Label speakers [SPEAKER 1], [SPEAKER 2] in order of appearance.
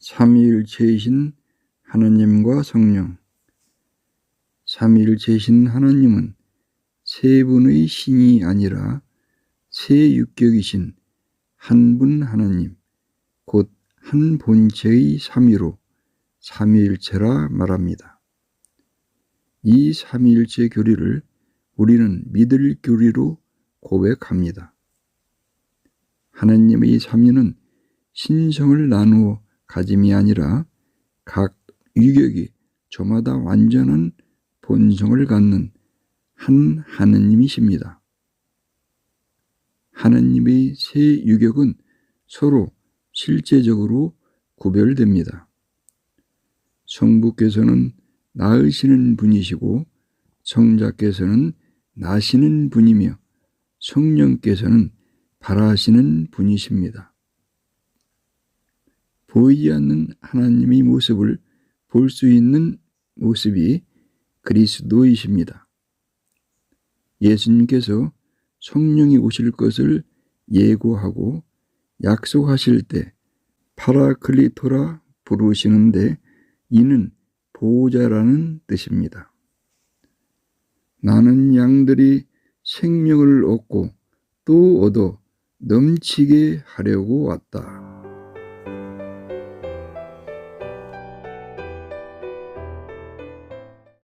[SPEAKER 1] 삼위일체이신 하나님과 성령 삼위일체이신 하나님은 세 분의 신이 아니라 세 육격이신 한 분 하나님 곧 한 본체의 삼위로 삼위일체라 말합니다. 이 삼위일체 교리를 우리는 믿을 교리로 고백합니다. 하나님의 삼위는 신성을 나누어 가짐이 아니라 각 유격이 저마다 완전한 본성을 갖는 한 하느님이십니다. 하나님의 세 유격은 서로 실제적으로 구별됩니다. 성부께서는 낳으시는 분이시고 성자께서는 나시는 분이며 성령께서는 바라시는 분이십니다. 보이지 않는 하나님의 모습을 볼 수 있는 모습이 그리스도이십니다. 예수님께서 성령이 오실 것을 예고하고 약속하실 때 파라클리토라 부르시는데 이는 보호자라는 뜻입니다. 나는 양들이 생명을 얻고 또 얻어 넘치게 하려고 왔다.